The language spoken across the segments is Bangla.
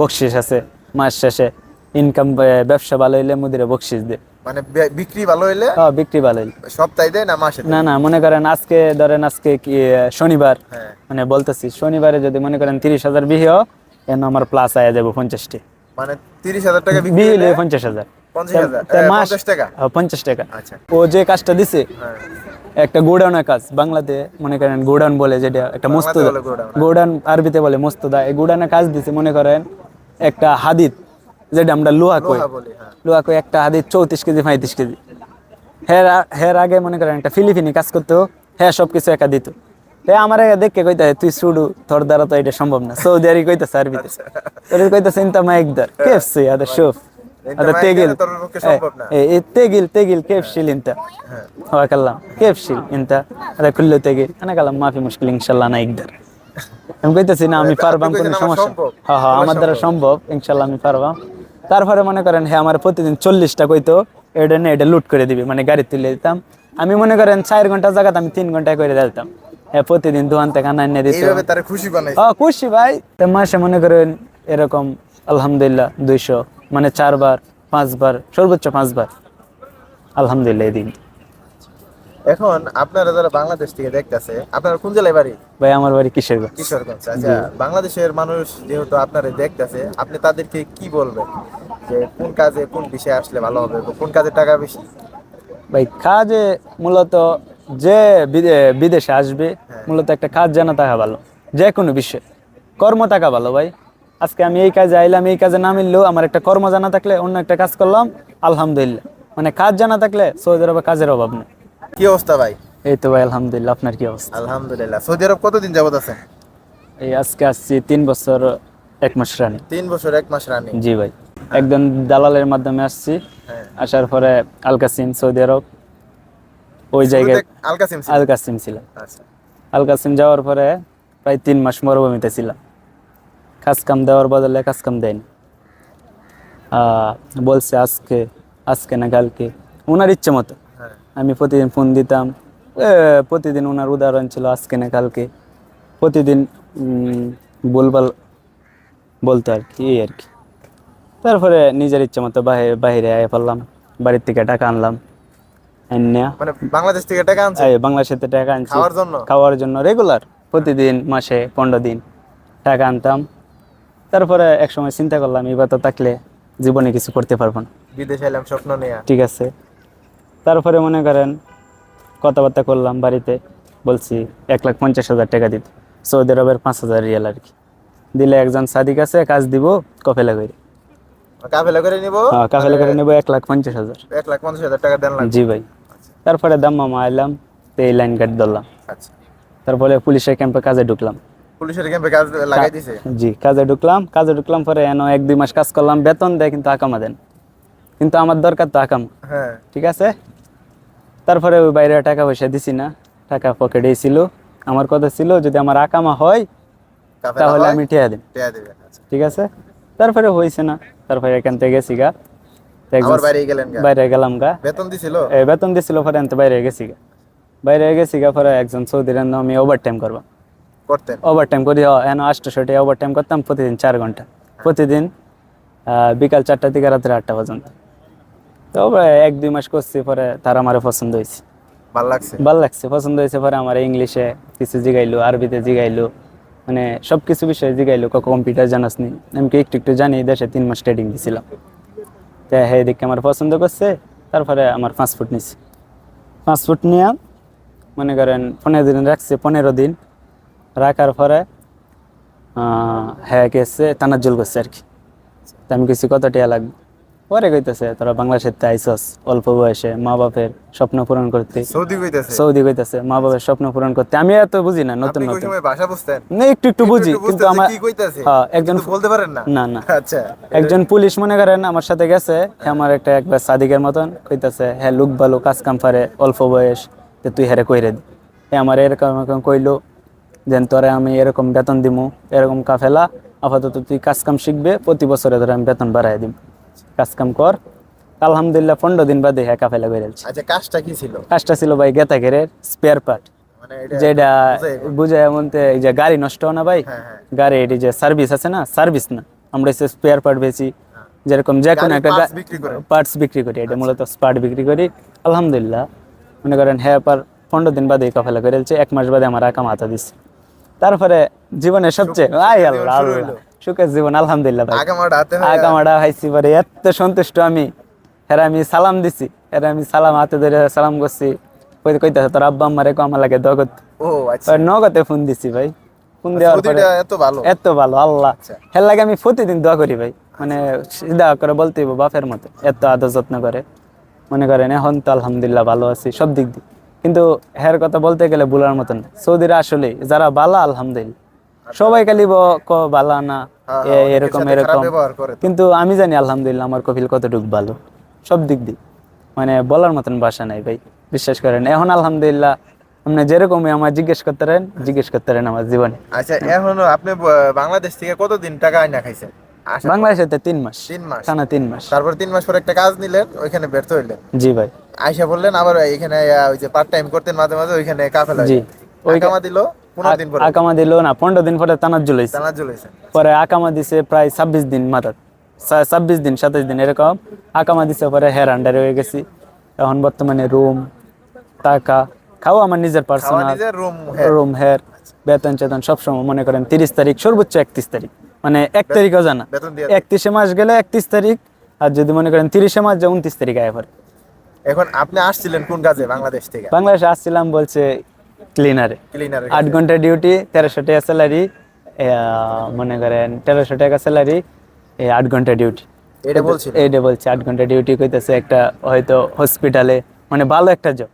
বকশিস আছে মাস শেষে ইনকাম ব্যবসা ভালো হইলে মুদিরে বকশিস দে। মানে বিক্রি ভালো হইলে? হ্যাঁ বিক্রি ভালো হইলে। সপ্তাহে দেয় না মাসে না না মনে করেন আজকে ধরেন আজকে কি শনিবার। হ্যাঁ। মানে বলতেছি শনিবারে যদি মনে করেন তিরিশ হাজার বিহিও এন আমার প্লাস আয়া যাব পঞ্চাশটি। মানে তিরিশ হাজার টাকা বিক্রি বিহি হইলে পঞ্চাশ হাজার। পঞ্চাশ টাকা? হ্যাঁ, পঞ্চাশ টাকা। আচ্ছা। ও যে কাজটা দিছে হ্যাঁ। একটা গোডাউনের কাজ বাংলাতে মনে করেন গোডাউন বলে যেটা একটা মস্তুদা বলে গোডাউন। আরবিতে বলে মস্তুদা। এই গোডাউনের কাজ দিছে মনে করেন একটা হাদিদ যেটা আমরা লোহা কই। লোহা হ্যাঁ। লোহা কই একটা হাদিদ চৌত্রিশ কেজি পঁয়ত্রিশ কেজি। হের হের আগে মনে করেন একটা ফিলিপিনি কাজ করতো হ্যাঁ সব কিছু একা দিত। হে আমার আগে দেখকে কইতে তুই শুডু তোর দ্বারা তো এটা সম্ভব না। সৌদি আরবি কইতেছে আরবিতে। তোর কইতেছে ইনতা মাইকদার কেফসি আদা শুফ ইনতা আদা মাইকদার তেগিল তোর পক্ষে সম্ভব না। এ এ তেগিল তেগিল কেফশিল ইনতা হ্যাঁ هو كلام كيف شيل انت هذا كله تقيل انا كلام ما في مشكله ان شاء الله انا اقدر আমি কইতেছি না আমি আপনি পারবাম কইছেন কোনো আমার সমস্যা সম্ভব। হ্যাঁ হ্যাঁ তোমার আমার দ্বারা সম্ভব ইনশাল্লাহ আমি পারবাম তারপরে মনে করেন হ্যাঁ আমার প্রতিদিন চল্লিশটা কইতো এটা না এটা লুট করে দিবি মানে গাড়ি তুলে দিতাম আমি মনে করেন চার ঘন্টা জায়গাতে আমি তিন ঘন্টায় করে দিতাম হ্যাঁ প্রতিদিন দোকান থেকে আনা এনে দিত এইভাবে তারা খুশি বানাইছে হ্যাঁ খুশি ভাই তো মাসে মনে করেন এরকম আলহামদুলিল্লাহ দুইশো মানে চারবার পাঁচবার সর্বোচ্চ পাঁচবার। আলহামদুলিল্লাহ এদিন এখন আপনারা যারা বাংলাদেশ থেকে দেখতেছে আপনারা কোন জেলায় বাড়ি? ভাই আমার বাড়ি কিশোরগঞ্জ। কিশোরগঞ্জ আচ্ছা। বাংলাদেশের মানুষ যেহেতু আপনারা দেখতেছে আপনি তাদেরকে কি বলবেন? যে কোন কাজে কোন বিষয়ে আসলে ভালো হবে কোন কাজে টাকা বেশি? ভাই কাজে মূলত যে বিদে- বিদেশে আসবে মূলত একটা কাজ জানা থাকা ভালো। যে কোনো বিষয়ে। কর্ম থাকা ভালো ভাই। আজকে আমি এই কাজে আইলাম এই কাজে না মিললেও আমার একটা কর্ম জানা থাকলে অন্য একটা কাজ করলাম আলহামদুলিল্লাহ। মানে কাজ জানা থাকলে সৌদি আরবে কাজের অভাব নেই। কি অবস্থা ভাই? এই তো ভাই আলহামদুলিল্লাহ আপনার কি অবস্থা? আলহামদুলিল্লাহ। সৌদি আরব কতদিন যাবত আছেন? এই আজকে আসছি তিন বছর এক মাস রানি। তিন বছর এক মাস রানি। জি ভাই। একজন দালালের মাধ্যমে আসছি। হ্যাঁ। আসার পরে আলকাসিম সৌদি আরব। ওই জায়গায় শুরুতে আলকাসিম ছিল। আলকাসিম ছিলাম। আচ্ছা। আল কাসিম যাওয়ার পরে প্রায় তিন মাস মরুভূমিতে ছিলাম। কাজ কাম দেওয়ার বদলে কাজ কাম দেয়নি বলছে আজকে আজকে না কালকে। ওনার ইচ্ছে মতো। হ্যাঁ। আমি প্রতিদিন ফোন দিতাম। প্রতিদিন ওনার উদাহরণ ছিল আজকে না কালকে। প্রতিদিন বলবাল বলতো আর কি এই আর কি। তারপরে নিজের ইচ্ছে মতো বাহিরে বাহিরে আয় পারলাম বাড়ির থেকে টাকা আনলাম। মানে বাংলাদেশ থেকে টাকা আনছে? এই বাংলাদেশের থেকে টাকা আনছি। খাওয়ার জন্য? খাওয়ার জন্য রেগুলার প্রতিদিন মাসে পনেরো দিন টাকা আনতাম। তারপরে এক সময় চিন্তা করলাম এবার তো থাকলে জীবনে কিছু করতে পারব না। বিদেশে এলাম স্বপ্ন নেয়া। ঠিক আছে। তারপরে মনে করেন কথাবার্তা করলাম বাড়িতে বলছি এক লাখ পঞ্চাশ হাজার টাকা দিত সৌদি আরবের পাঁচ হাজার রিয়াল আর কি। দিলে একজন সাদিক আছে কাজ দিব কফেলা করে। কাফেলা করে নিব? হ্যাঁ কাফেলা করে নেব এক লাখ পঞ্চাশ হাজার। এক লাখ পঞ্চাশ হাজার টাকা দেন জি ভাই। তারপরে দাম মামা আইলাম তো এই লাইন কাট ধরলাম। আচ্ছা। তারপরে পুলিশের ক্যাম্পে কাজে ঢুকলাম। পুলিশের ক্যাম্পে কাজ লাগাই দিছে? জি কাজে ঢুকলাম। কাজে ঢুকলাম পরে এনো এক দুই মাস কাজ করলাম। বেতন দেয় কিন্তু আকামা দেন। কিন্তু আমার দরকার তো আকাম। হ্যাঁ। ঠিক আছে? তারপরে ওই বাইরে টাকা পয়সা দিছি না। টাকা পকেটেই ছিল। আমার কথা ছিল যদি আমার আকামা হয় তাহলে আমি টিয়া দিন আচ্ছা। ঠিক আছে? তারপরে হয়েছে না। তারপরে এখান থেকে গেছি গা। বাইরে গেলেন বাইরে গেলাম গা। বেতন দিছিল? বেতন দিছিল পরে বাইরে গেছি গা। বাইরে গেছি গা পরে একজন সৌদির আমি ওভার টাইম করব। করতেন। ওভার টাইম করি এন আটশোশো টাকা ওভার টাইম করতাম প্রতিদিন চার ঘণ্টা। প্রতিদিন বিকাল চারটা থেকে রাত্রে আটটা পর্যন্ত। তো এক দুই মাস করছি পরে তার আমার পছন্দ হয়েছে। ভালো লাগছে? ভালো লাগছে পছন্দ হয়েছে পরে আমার ইংলিশে কিছু জিগাইলো আরবিতে জিগাইলো মানে সব কিছু বিষয়ে জিগাইলো কক কম্পিউটার জানাস নি। আমি একটু একটু জানি দেশে তিন মাস ট্রেডিং দিছিলাম। তো হ্যাঁ দেখে আমার পছন্দ করছে তারপরে আমার পাসপোর্ট নিছে। পাসপোর্ট নিয়ে মনে করেন পনেরো দিন রাখছে পনেরো দিন রাখার পরে হ্যাঁ গেছে তানাজ্জুল করছে আর কি। তা আমি কিছু কত টিয়া লাগবে? পরে কইতেছে তোরা বাংলাদেশের আইসস অল্প বয়সে মা বাপের স্বপ্ন পূরণ করতে। সৌদি কইতাছে। সৌদি কইতেছে মা বাবার স্বপ্ন পূরণ করতে। আমি এত বুঝি না নতুন নতুন। ভাষা বুঝতেন? না একটু একটু বুঝি কিন্তু আমার কি কইতাছে? হ্যাঁ একজন বলতে পারেন না। না না। আচ্ছা। একজন পুলিশ মনে করেন আমার সাথে গেছে হ্যাঁ। আমার একটা একবার সাদিকের মতন কইতাছে হ্যাঁ লুক ভালো কাজ কাম পারে অল্প বয়স তো তুই হেরে কইরে দি। আমার এরকম এরকম কইলো যেন তোরে আমি এরকম বেতন দিমু এরকম কাফেলা আপাতত তুই কাজ কাম শিখবে প্রতি বছরে ধরে আমি বেতন বাড়াই দিব কাজ কাম কর। আলহামদুলিল্লাহ পনেরো দিন বাদে হ্যাঁ কাফেলা বেড়েছে আচ্ছা কাজটা কি ছিল? কাজটা ছিল ভাই গেতা ঘেরের স্পেয়ার পার্ট মানে এটা যেটা বুঝে এমন এই যে গাড়ি নষ্ট হয় না ভাই হ্যাঁ হ্যাঁ। গাড়ি এটি যে সার্ভিস আছে না সার্ভিস না। আমরা হচ্ছে স্পেয়ার পার্ট বেচি। যেরকম যে কোনো একটা? পার্টস বিক্রি করি। এটা মূলত স্পার্ট বিক্রি করি। আলহামদুলিল্লাহ। মনে করেন হ্যাঁ পার পনেরো দিন বাদে কাফেলা করে এক মাস বাদে আমার আকাম হাতা দিচ্ছে তারপরে জীবনের সবচেয়ে আই আল্লাহ আল্লাহ সুখের জীবন আলহামদুলিল্লাহ ভাই। হয়ে- হাইছি পরে এত সন্তুষ্ট আমি। এরা আমি সালাম দিছি। এরা আমি সালাম হাতে ধরে সালাম করছি। কই- কইতাছে তোর আব্বা আম্মারে কো আমার লাগে দগত ও আচ্ছা। নগদে ফোন দিছি ভাই। ফোন দেওয়ার পরে এত ভালো। এত ভালো আল্লাহ। আচ্ছা। হের লাগে আমি প্রতিদিন দোয়া করি ভাই। মানে সিধা করে বলতে হইবো বাপের মতো। এত আদর যত্ন করে। মনে করেন এখন তো আলহামদুলিল্লাহ ভালো আছি সব দিক দিয়ে। কিন্তু হের কথা বলতে গেলে ভুলার মতন সৌদিরা আসলে যারা বালা আলহামদুলিল্লাহ। সবাই খালি ক বালা না হ্যাঁ, এরকম এরকম। কিন্তু আমি জানি আলহামদুলিল্লাহ আমার কপিল কতটুকু ভালো। সব দিক দিয়ে। মানে বলার মতন ভাষা নাই ভাই বিশ্বাস করেন। এখন আলহামদুলিল্লাহ আপনি যেরকমই আমার জিজ্ঞেস করতে পারেন জিজ্ঞেস করতে পারেন আমার জীবনে। আচ্ছা এখনও আপনি বাংলাদেশ থেকে কতদিন টাকা আইনা খাইছেন? বাংলাদেশে তিন মাস তিন মাস। টানা তিন মাস। তারপর তিন মাস পর একটা কাজ নিলেন ওইখানে ব্যর্থ হইলেন। জি ভাই। আইসা বললেন আবার এখানে ওই যে পার্ট টাইম করতেন মাঝে মাঝে ওইখানে কাফেলা জি। ওই কামা দিল পনেরো দিন পরে। আকামা দিল না পনেরো দিন পরে তানার জুলাইছে চলেছেন পরে আকামা দিছে প্রায় ছাব্বিশ দিন মাথাত ছাব্বিশ দিন সাতাইশ দিন এরকম। আকামা দিছে পরে হেয়ার আন্ডারে হয়ে গেছি। এখন বর্তমানে রুম টাকা খাও আমার নিজের পার্সোনাল রুম রুম হেয়ার বেতন চেতন সবসময় মনে করেন তিরিশ তারিখ সর্বোচ্চ একত্রিশ তারিখ। মানে এক তারিখও জানা। একত্রিশে মাস গেলে একত্রিশ তারিখ আর যদি মনে করেন তিরিশে মাস যে উনত্রিশ তারিখ আয় পরে এখন আপনি আসছিলেন কোন কাজে বাংলাদেশ থেকে? বাংলাদেশে আসছিলাম বলছে ক্লিনারে। ক্লিনার। আট ঘণ্টা ডিউটি তেরোশো টাকা স্যালারি মনে করেন তেরোশো টাকা স্যালারি আট ঘণ্টা ডিউটি। এটা বলছিল এইটা বলছে আট ঘণ্টা ডিউটি কইতেছে একটা হয়তো হসপিটালে মানে ভালো একটা জব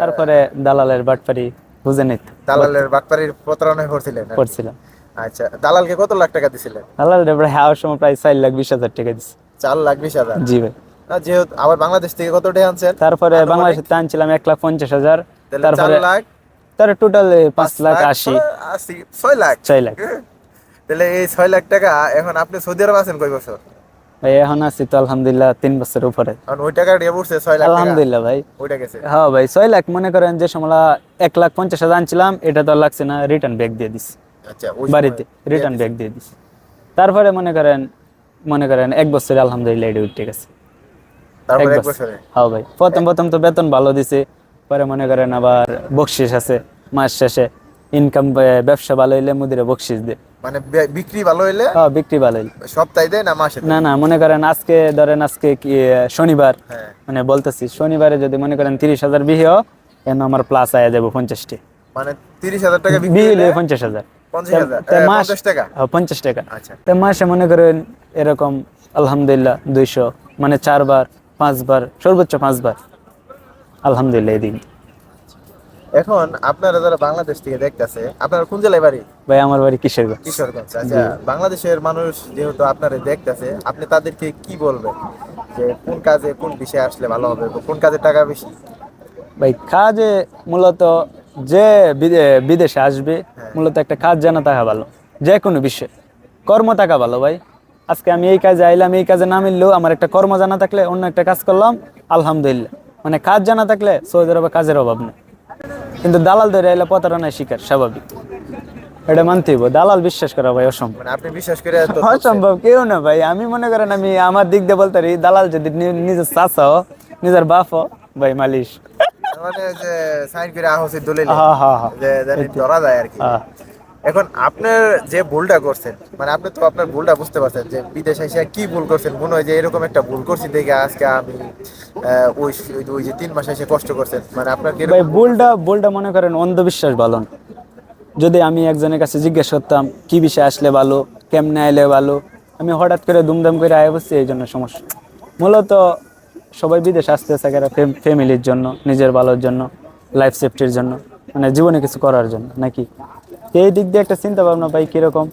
তারপরে দালালের বাটপারি বুঝে নিত। দালালের বাটপাড়ির প্রতারণায় করছিলেন করছিলাম আচ্ছা দালালকে কত লাখ টাকা দিছিলেন? দালাল প্রায় হাওয়ার সময় প্রায় চার লাখ বিশ হাজার টাকা চার লাখ বিশ হাজার? জি ভাই। যেহেতু আবার বাংলাদেশ থেকে কত টাকা আনছেন? তারপরে বাংলাদেশে আনছিলাম এক লাখ পঞ্চাশ হাজার। তারপরে লাখ? তার টোটাল পাঁচ লাখ আশি। আশি ছয় লাখ? ছয় লাখ। তাহলে এই ছয় লাখ টাকা এখন আপনি সৌদি আরব আছেন কয় বছর? ভাই এখন আছি তো আলহামদুলিল্লাহ তিন বছর উপরে। ওই টাকা দিয়ে পড়ছে ছয় লাখ আলহামদুলিল্লাহ ভাই। ওইটা গেছে। হ্যাঁ ভাই ছয় লাখ মনে করেন যে সময় এক লাখ পঞ্চাশ হাজার আনছিলাম এটা তো লাগছে না রিটার্ন ব্যাক দিয়ে দিস বাড়িতে রিটার্ন ব্যাক দিয়ে দিস তারপরে মনে করেন মনে করেন এক বছরে আলহামদুলিল্লাহ এটা উঠে গেছে। হ্যাঁ ভাই প্রথম প্রথম তো বেতন ভালো দিছে পরে মনে করেন আবার বকশিস আছে মাস শেষে ইনকাম ব্যবসা ভালো হইলে মুদিরে বকশিস দে মানে বিক্রি ভালো হইলে? হ্যাঁ বিক্রি ভালো হইলে। সপ্তাহে দেয় না মাসে না না মনে করেন আজকে ধরেন আজকে কি শনিবার হ্যাঁ। মানে বলতেছি শনিবারে যদি মনে করেন তিরিশ হাজার বিহে এন আমার প্লাস আয়া যাব পঞ্চাশটি। মানে তিরিশ হাজার টাকা হইলে? পঞ্চাশ হাজার। পঞ্চাশ মাস টাকা? হ্যাঁ, পঞ্চাশ টাকা। আচ্ছা। মাসে মনে করেন এরকম আলহামদুলিল্লাহ দুইশো মানে চারবার পাঁচবার সর্বোচ্চ পাঁচবার আলহামদুলিল্লাহ এখন আপনারা যারা বাংলাদেশ থেকে দেখতেছে আপনারা কোন জেলায় বাড়ি? ভাই আমার বাড়ি কিশোরগঞ্জ। কিশোরগঞ্জ আচ্ছা। বাংলাদেশের মানুষ যেহেতু আপনারা দেখতেছে আপনি তাদেরকে কি বলবেন? যে কোন কাজে কোন বিষয়ে আসলে ভালো হবে কোন কাজে টাকা বেশি? ভাই কাজে মূলত যে বিদে- বিদেশে আসবে মূলত একটা কাজ জানা থাকা ভালো যে কোনো বিষয়। কর্ম থাকা ভালো ভাই। আজকে আমি এই কাজে আইলাম এই কাজে না মিললেও আমার একটা কর্ম জানা থাকলে অন্য একটা কাজ করলাম আলহামদুলিল্লাহ। মানে কাজ জানা থাকলে সৌদি আরবে কাজের অভাব নেই। কিন্তু দালাল ধরে আইলে প্রতারণায় শিকার স্বাভাবিক। এটা মানতে হইব দালাল বিশ্বাস করা ভাই অসম্ভব। মানে আপনি বিশ্বাস করে অসম্ভব কেউ না ভাই। আমি মনে করেন আমি আমার দিক দিয়ে বলতে পারি দালাল যদি নিজের চাচাও নিজের বাপও ভাই মালিশ। মানে যে সাইন করে আহসি দলিল। হ্যাঁ হ্যাঁ হ্যাঁ। যে জানি ধরা যায় আর কি। এখন আপনার যে ভুলটা করছেন মানে আপনি তো আপনার ভুলটা বুঝতে পারছেন যে বিদেশে এসে কি ভুল করছেন মনে হয় যে এরকম একটা ভুল করছি দেখে আজকে আমি ওই ওই- যে তিন মাস এসে কষ্ট করছেন। মানে আপনার ভাই ভুলটা ভুলটা মনে করেন অন্ধবিশ্বাস ভালো না যদি আমি একজনের কাছে জিজ্ঞেস করতাম কি বিষয় আসলে ভালো কেমনে আইলে ভালো আমি হঠাৎ করে দুমদাম করে আয় বসছি এই জন্য সমস্যা। মূলত সবাই বিদেশ আসতে থাকে ফ্যামিলির জন্য নিজের ভালোর জন্য লাইফ সেফটির জন্য মানে জীবনে কিছু করার জন্য নাকি? এই দিক দিয়ে একটা চিন্তা ভাবনা পাই কীরকম?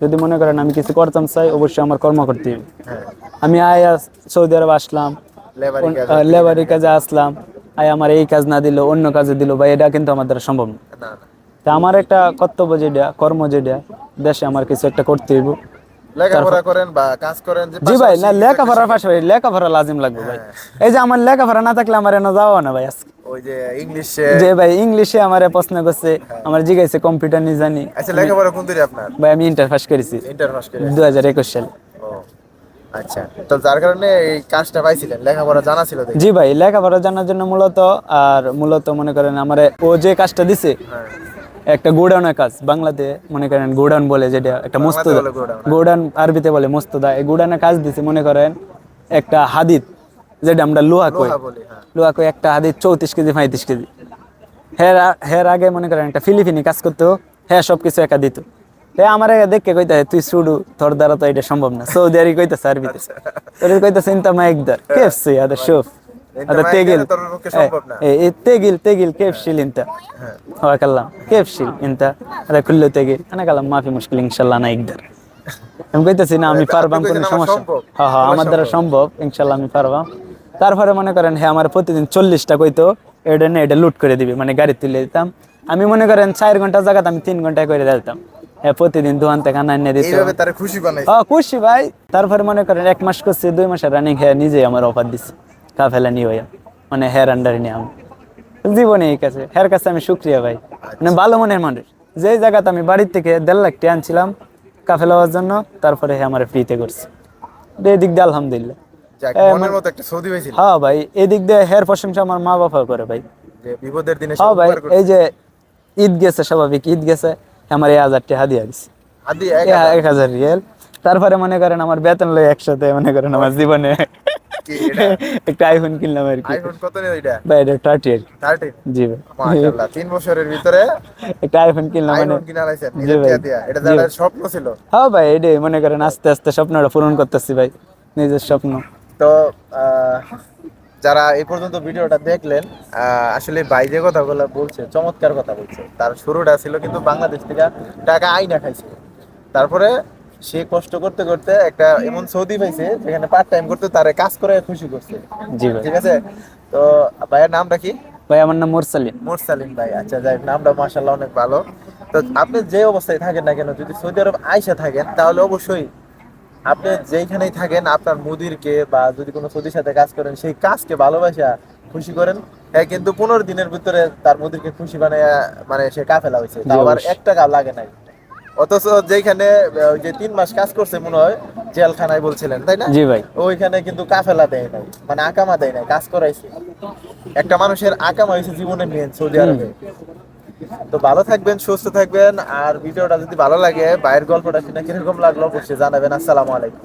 যদি মনে করেন আমি কিছু করতাম চাই অবশ্যই আমার কর্ম করতে হবে হ্যাঁ। আমি আয়া সৌদি আরব আসলাম লেবারি কাজে আসলাম। আয় আমার এই কাজ না দিল অন্য কাজে দিল বা এটা কিন্তু আমার দ্বারা সম্ভব না। তা আমার একটা কর্তব্য যেটা কর্ম যেটা দেশে আমার কিছু একটা করতে হইব। লেখাপড়া করেন বা কাজ করেন জি ভাই না লেখাপড়ার পাশাপাশি লেখাপড়া লাজিম লাগবে ভাই। এই যে আমার লেখাপড়া না থাকলে আমার এনে যাওয়া না ভাই আজকে। ওই যে ইংলিশে যে ভাই ইংলিশে আমার প্রশ্ন করছে আমার জিজ্ঞাসা কম্পিউটার নিয়ে জানি? আচ্ছা লেখাপড়া কোন দূরে আপনার? ভাই আমি ইন্টার পাস করেছি। ইন্টার পাস করে দু হাজার একুশ সালে। আচ্ছা। তো যার কারণে এই কাজটা পাইছিলেন লেখাপড়া জানা ছিল জি ভাই লেখাপড়া জানার জন্য মূলত আর মূলত মনে করেন আমার ও যে কাজটা দিছে হ্যাঁ। একটা গোডাউনের কাজ বাংলাতে মনে করেন গোডাউন বলে যেটা একটা মস্তদা গোডাউন। গোডাউন আরবিতে বলে মস্তদা। এই গোডাউনের কাজ দিছে মনে করেন একটা হাদিদ যেটা আমরা লোহা কই। লোহা হ্যাঁ। কই একটা হাদিদ চৌত্রিশ কেজি পঁয়ত্রিশ কেজি। হের হের আগে মনে করেন একটা ফিলিপিনি কাজ করতো হ্যাঁ সব কিছু একা দিত। হে আমার দেখে কইতে তুই শুডু তোর দ্বারা তো এটা সম্ভব না। সৌদি আরবি কইতেছে আরবিতে। তোর কইতেছে ইনতা মাইকদার কেফসি আদা শুফ ইনতা আদা মা তেগিল একদার তোর পক্ষে সম্ভব না। এ এ তেগিল তেগিল কেফ শিল ইনতা হ্যাঁ هو كلام كيف شيل انت هذا كله تقيل انا قال ما في مشكله ان شاء الله انا اقدر আমি কইতেছি না আমি আপনি পারবাম কইছেন কোনো আমার সমস্যা সম্ভব। হ্যাঁ হ্যাঁ আমার আমার দ্বারা সম্ভব ইনশাল্লাহ আমি পারবাম তারপরে মনে করেন হ্যাঁ আমার প্রতিদিন চল্লিশটা কইতো এটা না এটা লুট করে দিবি মানে গাড়ি তুলে দিতাম আমি মনে করেন চার ঘন্টা জায়গাতে আমি তিন ঘন্টায় করে দিতাম হ্যাঁ প্রতিদিন দোকান থেকে আনা এনে দিত এইভাবে তারা খুশি বানাইছে হ্যাঁ খুশি ভাই তারপরে মনে করেন এক মাস করছি দুই মাসের রানিং হ্যাঁ নিজেই আমার অফার দিচ্ছে কাফেলা নিয়ে হইয়া মানে হেয়ার আন্ডারে নিয়ে আমি জীবনে এই কাছে হের কাছে আমি শুক্রিয়া ভাই মানে ভালো মনের মানুষ। যে জায়গাতে আমি বাড়ির থেকে দেড় লাখ টাকা আনছিলাম কাফেলা হওয়ার জন্য তারপরে হে আমার ফ্রিতে করছে। এদিক দিয়ে আলহামদুলিল্লাহ। হয়েছিল। হ্যাঁ ভাই এদিক দিয়ে হের প্রশংসা আমার মা বাবা করে ভাই। বিপদের দিনে হ্যাঁ ভাই এই যে ঈদ গেছে স্বাভাবিক ঈদ গেছে আমার এই হাজার টাকা দিয়া দিছে এক হাজার। রিয়েল। তারপরে মনে করেন আমার বেতন লই একসাথে মনে করেন আমার জীবনে? একটা আইফোন কিনলাম আর কি। আইফোন কত নিয়ে এটা ভাই এটা থার্টি আর কি থার্টিন জি ভাই। মাশাআল্লাহ তিন বছরের ভিতরে একটা আইফোন কিনলাম মানে আইফোন কিনা লাইছেন এটা যারা স্বপ্ন ছিল। হ্যাঁ ভাই এটাই মনে করেন আস্তে আস্তে স্বপ্নটা পূরণ করতেছি ভাই নিজের স্বপ্ন। তো যারা এই পর্যন্ত ভিডিওটা দেখলেন আহ, আসলে ভাই যে কথাগুলো বলছে চমৎকার কথা বলছে। তার শুরুটা ছিল কিন্তু বাংলাদেশ থেকে টাকা আইনা খাইছে। তারপরে সে কষ্ট করতে করতে একটা এমন সৌদি পাইছে যেখানে পার্ট টাইম করতে তারে কাজ করে খুশি করছে। জি ভাই। ঠিক আছে? তো ভাইয়ের নামটা কি? ভাই আমার নাম মোরসালিম মোরসালিম ভাই আচ্ছা যাই নামটা মাশাআল্লাহ অনেক ভালো। তো আপনি যে অবস্থায় থাকেন না কেন যদি সৌদি আরব আইসা থাকেন তাহলে অবশ্যই আপনি যেইখানেই থাকেন আপনার মুদিরকে বা যদি কোনো সৌদির সাথে কাজ করেন সেই কাজকে ভালোবাসা খুশি করেন। হ্যাঁ কিন্তু পনেরো দিনের ভিতরে তার মুদিরকে খুশি বানায় মানে সে কাফেলা হয়েছে আবার এক টাকা লাগে নাই। অথচ যেখানে যে তিন মাস কাজ করছে মনে হয় জেলখানায় বলছিলেন তাই না? জি ভাই। ওইখানে কিন্তু কাফেলা দেয় নাই মানে আকামা দেয় নাই কাজ করাইছে। একটা মানুষের আকামা হয়েছে জীবনে মেন সৌদি আরবে। তো ভালো থাকবেন সুস্থ থাকবেন আর ভিডিওটা যদি ভালো লাগে বাইরের গল্পটা শুনে কীরকম লাগল অবশ্যই জানাবেন। আসসালামু আলাইকুম।